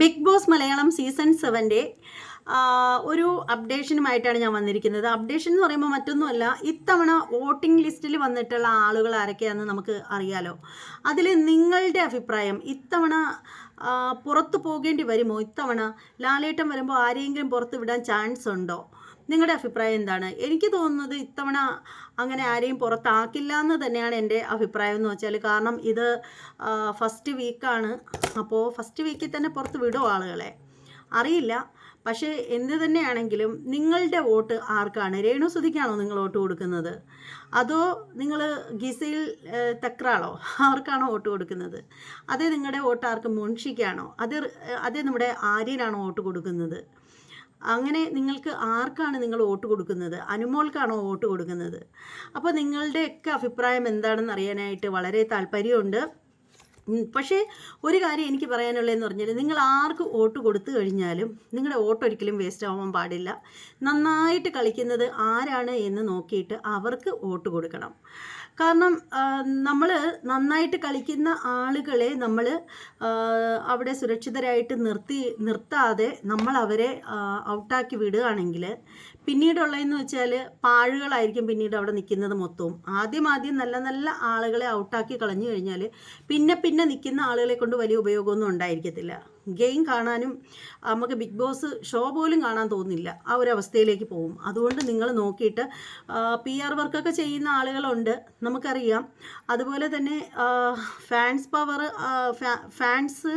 Big Boss Malayalam season സെവന്റെ ഒരു അപ്ഡേഷനുമായിട്ടാണ് ഞാൻ വന്നിരിക്കുന്നത്. അപ്ഡേഷൻ എന്ന് പറയുമ്പോൾ മറ്റൊന്നുമല്ല ഇത്തവണ വോട്ടിംഗ് ലിസ്റ്റിൽ വന്നിട്ടുള്ള ആളുകൾ ആരൊക്കെയാണെന്ന് നമുക്ക് അറിയാലോ. അതിൽ നിങ്ങളുടെ അഭിപ്രായം ഇത്തവണ പുറത്തു പോകേണ്ടി വരുമോ? ഇത്തവണ ലാലേട്ടം വരുമ്പോൾ ആരെയെങ്കിലും പുറത്ത് വിടാൻ ചാൻസ് ഉണ്ടോ? നിങ്ങളുടെ അഭിപ്രായം എന്താണ്? എനിക്ക് തോന്നുന്നത് ഇത്തവണ അങ്ങനെ ആരെയും പുറത്താക്കില്ല എന്ന് തന്നെയാണ് എന്റെ അഭിപ്രായം എന്ന് വെച്ചാൽ കാരണം ഇത് ഫസ്റ്റ് വീക്കാണ് അപ്പോൾ ഫസ്റ്റ് വീക്കിൽ തന്നെ പുറത്ത് വിടും ആളുകളെ. അറിയില്ല. പക്ഷേ എന്ത് തന്നെയാണെങ്കിലും നിങ്ങളുടെ വോട്ട് ആർക്കാണ്? രേണു സുധിക്കാണോ നിങ്ങൾ വോട്ട് കൊടുക്കുന്നത്? അതോ നിങ്ങൾ ഗിസയിൽ തക്രാളോ? ആർക്കാണോ വോട്ട് കൊടുക്കുന്നത്? അതേ നിങ്ങളുടെ വോട്ട് ആർക്ക് മുൻഷിക്കാണോ? അത് അതേ നമ്മുടെ ആര്യനാണോ വോട്ട് കൊടുക്കുന്നത്? അങ്ങനെ നിങ്ങൾക്ക് ആർക്കാണ് നിങ്ങൾ വോട്ട് കൊടുക്കുന്നത്? അനുമോൾക്കാണോ വോട്ട് കൊടുക്കുന്നത്? അപ്പോൾ നിങ്ങളുടെയൊക്കെ അഭിപ്രായം എന്താണെന്ന് അറിയാനായിട്ട് വളരെ താല്പര്യമുണ്ട്. പക്ഷേ ഒരു കാര്യം എനിക്ക് പറയാനുള്ളതെന്ന് പറഞ്ഞാൽ നിങ്ങൾ ആർക്ക് വോട്ട് കൊടുത്തു കഴിഞ്ഞാലും നിങ്ങളുടെ വോട്ട് ഒരിക്കലും വേസ്റ്റ് ആവാൻ പാടില്ല. നന്നായിട്ട് കളിക്കുന്നത് ആരാണ് എന്ന് നോക്കിയിട്ട് അവർക്ക് വോട്ട് കൊടുക്കണം. കാരണം നമ്മൾ നന്നായിട്ട് കളിക്കുന്ന ആളുകളെ നമ്മൾ അവിടെ സുരക്ഷിതരായിട്ട് നിർത്തി നിർത്താതെ നമ്മൾ അവരെ ഔട്ടാക്കി വിടുകയാണെങ്കിൽ പിന്നീടുള്ളതെന്ന് വെച്ചാൽ പാഴുകളായിരിക്കും പിന്നീട് അവിടെ നിൽക്കുന്നത് മൊത്തവും. ആദ്യം ആദ്യം നല്ല നല്ല ആളുകളെ ഔട്ടാക്കി കളഞ്ഞു കഴിഞ്ഞാൽ പിന്നെ പിന്നെ നിൽക്കുന്ന ആളുകളെ കൊണ്ട് വലിയ ഉപയോഗമൊന്നും ഉണ്ടായിരിക്കത്തില്ല. ഗെയിം കാണാനും നമുക്ക് ബിഗ് ബോസ് ഷോ പോലും കാണാൻ തോന്നില്ല ആ ഒരു അവസ്ഥയിലേക്ക് പോകും. അതുകൊണ്ട് നിങ്ങൾ നോക്കിയിട്ട് പി ആർ വർക്കൊക്കെ ചെയ്യുന്ന ആളുകളുണ്ട് നമുക്കറിയാം. അതുപോലെ തന്നെ ഫാൻസ് പവർ ഫാൻസ്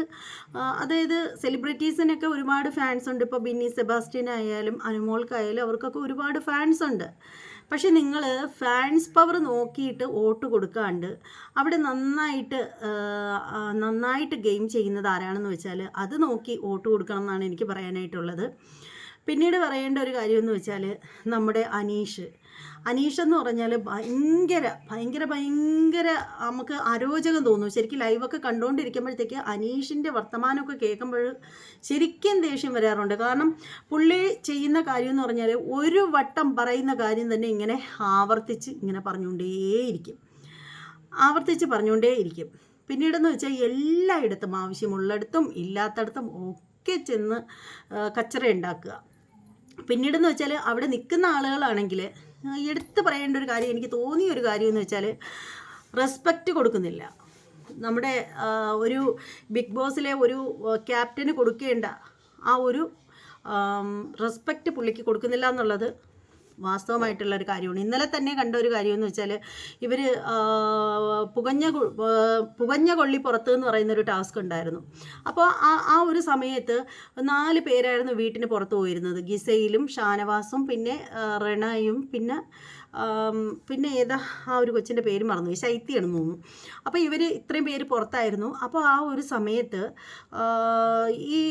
അതായത് സെലിബ്രിറ്റീസിനൊക്കെ ഒരുപാട് ഫാൻസ് ഉണ്ട്. ഇപ്പോൾ ബിന്നി സെബാസ്റ്റ്യൻ ആയാലും അനുമോൾക്കായാലും അവർക്കൊക്കെ ഒരുപാട് ഫാൻസ് ഉണ്ട്. പക്ഷെ നിങ്ങൾ ഫാൻസ് പവർ നോക്കിയിട്ട് വോട്ട് കൊടുക്കാണ്ട് അവിടെ നന്നായിട്ട് നന്നായിട്ട് ഗെയിം ചെയ്യുന്നത് ആരാണെന്ന് വെച്ചാൽ അത് നോക്കി വോട്ട് കൊടുക്കണം എന്നാണ് എനിക്ക് പറയാനായിട്ടുള്ളത്. പിന്നീട് പറയേണ്ട ഒരു കാര്യമെന്ന് വെച്ചാൽ നമ്മുടെ അനീഷ്. അനീഷ് എന്ന് പറഞ്ഞാൽ ഭയങ്കര ഭയങ്കര ഭയങ്കര നമുക്ക് അരോചകം തോന്നും. ശരിക്കും ലൈവൊക്കെ കണ്ടുകൊണ്ടിരിക്കുമ്പോഴത്തേക്ക് അനീഷിന്റെ വർത്തമാനമൊക്കെ കേൾക്കുമ്പോൾ ശരിക്കും ദേഷ്യം വരാറുണ്ട്. കാരണം പുള്ളി ചെയ്യുന്ന കാര്യം എന്ന് പറഞ്ഞാൽ ഒരു വട്ടം പറയുന്ന കാര്യം തന്നെ ഇങ്ങനെ ആവർത്തിച്ച് ഇങ്ങനെ പറഞ്ഞുകൊണ്ടേയിരിക്കും. ആവർത്തിച്ച് പറഞ്ഞുകൊണ്ടേയിരിക്കും. പിന്നീടെന്ന് വെച്ചാൽ എല്ലായിടത്തും ആവശ്യമുള്ളിടത്തും ഇല്ലാത്തടത്തും ഒക്കെ ചെന്ന് കച്ചറ ഉണ്ടാക്കുക പിന്നീടെന്ന് വെച്ചാൽ അവിടെ നിൽക്കുന്ന ആളുകളാണെങ്കിൽ എടുത്തു പറയേണ്ട ഒരു കാര്യം എനിക്ക് തോന്നിയ ഒരു കാര്യം എന്ന് വെച്ചാൽ റെസ്പെക്റ്റ് കൊടുക്കുന്നില്ല. നമ്മുടെ ഒരു ബിഗ് ബോസിലെ ഒരു ക്യാപ്റ്റന് കൊടുക്കേണ്ട ആ ഒരു റെസ്പെക്റ്റ് പുള്ളിക്ക് കൊടുക്കുന്നില്ല എന്നുള്ളത് വാസ്തവമായിട്ടുള്ള ഒരു കാര്യമാണ്. ഇന്നലെ തന്നെ കണ്ട ഒരു കാര്യം എന്ന് വെച്ചാൽ ഇവർ പുകഞ്ഞ പുകഞ്ഞ കൊള്ളി പുറത്ത് എന്ന് പറയുന്ന ഒരു ടാസ്ക് ഉണ്ടായിരുന്നു. അപ്പോൾ ആ ആ ഒരു സമയത്ത് നാല് പേരായിരുന്നു വീട്ടിന് പുറത്ത് പോയിരുന്നത്. ഗിസയിലും ഷാനവാസും പിന്നെ റണയും പിന്നെ പിന്നെ ഏതാ ആ ഒരു കൊച്ചിന്റെ പേര് മറന്നു ശൈത്യാണെന്ന് തോന്നുന്നു. അപ്പോൾ ഇവർ ഇത്രയും പേര് പുറത്തായിരുന്നു. അപ്പോൾ ആ ഒരു സമയത്ത് ഈ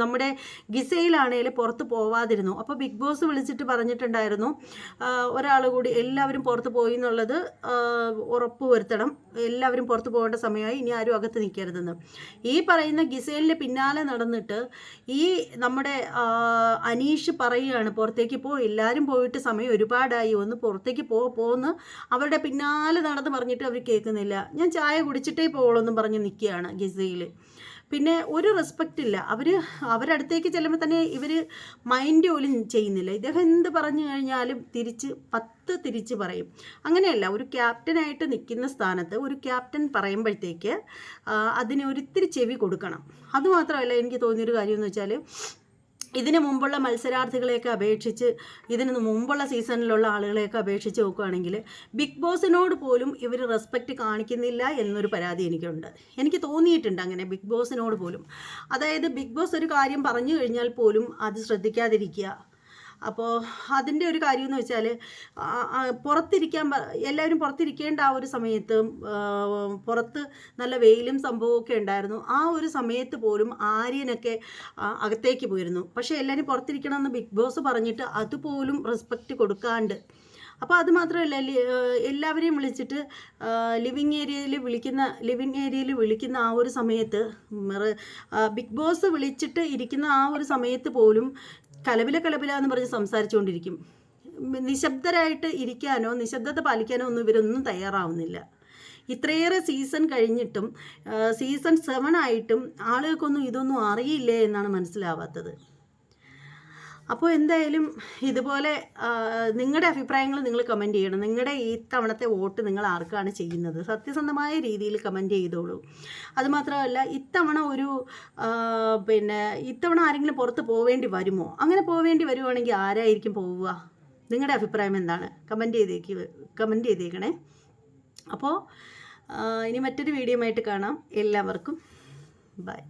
നമ്മുടെ ഗിസയിലാണേൽ പുറത്ത് പോവാതിരുന്നു. അപ്പോൾ ബിഗ് ബോസ് വിളിച്ചിട്ട് പറഞ്ഞിട്ടുണ്ടായിരുന്നു ഒരാൾ കൂടി എല്ലാവരും പുറത്ത് പോയി എന്നുള്ളത് ഉറപ്പ് വരുത്തണം. എല്ലാവരും പുറത്ത് പോകേണ്ട സമയമായി ഇനി ആരും അകത്ത് നിൽക്കരുതെന്ന്. ഈ പറയുന്ന ഗിസേലിന്റെ പിന്നാലെ നടന്നിട്ട് ഈ നമ്മുടെ അനീഷ് പറയുകയാണ് പുറത്തേക്ക് പോ എല്ലാവരും പോയിട്ട് സമയം ഒരുപാടായി ഒന്ന് പുറത്തേക്ക് പോ പോന്ന്. അവരുടെ പിന്നാലെ നടന്ന് പറഞ്ഞിട്ട് അവർ കേൾക്കുന്നില്ല. ഞാൻ ചായ കുടിച്ചിട്ടേ പോകുള്ളൂ പറഞ്ഞ് നിൽക്കുകയാണ് ഗിസയിൽ പിന്നെ ഒരു റെസ്പെക്റ്റ് ഇല്ല. അവർ അവരടുത്തേക്ക് ചെല്ലുമ്പോൾ തന്നെ ഇവർ മൈൻഡ് പോലും ചെയ്യുന്നില്ല. ഇദ്ദേഹം എന്ത് പറഞ്ഞു കഴിഞ്ഞാലും തിരിച്ച് പത്ത് തിരിച്ച് പറയും. അങ്ങനെയല്ല ഒരു ക്യാപ്റ്റനായിട്ട് നിൽക്കുന്ന സ്ഥാനത്ത് ഒരു ക്യാപ്റ്റൻ പറയുമ്പോഴത്തേക്ക് അതിന് ഒരിത്തിരി ചെവി കൊടുക്കണം. അതുമാത്രമല്ല എനിക്ക് തോന്നിയൊരു കാര്യം എന്ന് വെച്ചാൽ ഇതിന് മുമ്പുള്ള മത്സരാർത്ഥികളെയൊക്കെ അപേക്ഷിച്ച് ഇതിന് മുമ്പുള്ള സീസണിലുള്ള ആളുകളെയൊക്കെ അപേക്ഷിച്ച് നോക്കുകയാണെങ്കിൽ ബിഗ് ബോസിനോട് പോലും ഇവർ റെസ്പെക്റ്റ് കാണിക്കുന്നില്ല എന്നൊരു പരാതി എനിക്കുണ്ട്. എനിക്ക് തോന്നിയിട്ടുണ്ട് അങ്ങനെ ബിഗ് ബോസിനോട് പോലും. അതായത് ബിഗ് ബോസ് ഒരു കാര്യം പറഞ്ഞു കഴിഞ്ഞാൽ പോലും അത് ശ്രദ്ധിക്കാതിരിക്കുക. അപ്പോൾ അതിന്റെ ഒരു കാര്യം എന്ന് വെച്ചാൽ പുറത്തിരിക്കാൻ എല്ലാവരും പുറത്തിരിക്കേണ്ട ആ ഒരു സമയത്ത് പുറത്ത് നല്ല വെയിലും സംഭവമൊക്കെ ഉണ്ടായിരുന്നു. ആ ഒരു സമയത്ത് പോലും ആര്യനൊക്കെ അകത്തേക്ക് പോയിരുന്നു. പക്ഷേ എല്ലാവരും പുറത്തിരിക്കണമെന്ന് ബിഗ് ബോസ് പറഞ്ഞിട്ട് അതുപോലും റെസ്പെക്റ്റ് കൊടുക്കാണ്ട്. അപ്പോൾ അത് മാത്രമല്ല എല്ലാവരെയും വിളിച്ചിട്ട് ലിവിങ് ഏരിയയിൽ വിളിക്കുന്ന ലിവിങ് ഏരിയയിൽ വിളിക്കുന്ന ആ ഒരു സമയത്ത് ബിഗ് ബോസ് വിളിച്ചിട്ട് ഇരിക്കുന്ന ആ ഒരു സമയത്ത് പോലും കലപില കലപില എന്ന് പറഞ്ഞ് സംസാരിച്ചുകൊണ്ടിരിക്കും. നിശബ്ദരായിട്ട് ഇരിക്കാനോ നിശബ്ദത പാലിക്കാനോ ഒന്നും ഇവരൊന്നും തയ്യാറാവുന്നില്ല. ഇത്രയേറെ സീസൺ കഴിഞ്ഞിട്ടും സീസൺ സെവൻ ആയിട്ടും ആളുകൾക്കൊന്നും ഇതൊന്നും അറിയില്ലേ എന്നാണ് മനസ്സിലാവാത്തത്. അപ്പോൾ എന്തായാലും ഇതുപോലെ നിങ്ങളുടെ അഭിപ്രായങ്ങൾ നിങ്ങൾ കമന്റ് ചെയ്യണം. നിങ്ങളുടെ ഈ തവണത്തെ വോട്ട് നിങ്ങൾ ആർക്കാണ് ചെയ്യുന്നത്? സത്യസന്ധമായ രീതിയിൽ കമന്റ് ചെയ്തോളൂ. അതുമാത്രമല്ല ഇത്തവണ ഒരു പിന്നെ ഇത്തവണ ആരെങ്കിലും പുറത്ത് പോവേണ്ടി വരുമോ? അങ്ങനെ പോവേണ്ടി വരുവാണെങ്കിൽ ആരായിരിക്കും പോവുക? നിങ്ങളുടെ അഭിപ്രായം എന്താണ്? കമന്റ് ചെയ്തേക്ക് കമന്റ് ചെയ്തേക്കണേ. അപ്പോൾ ഇനി മറ്റൊരു വീഡിയോ ആയിട്ട് കാണാം. എല്ലാവർക്കും ബൈ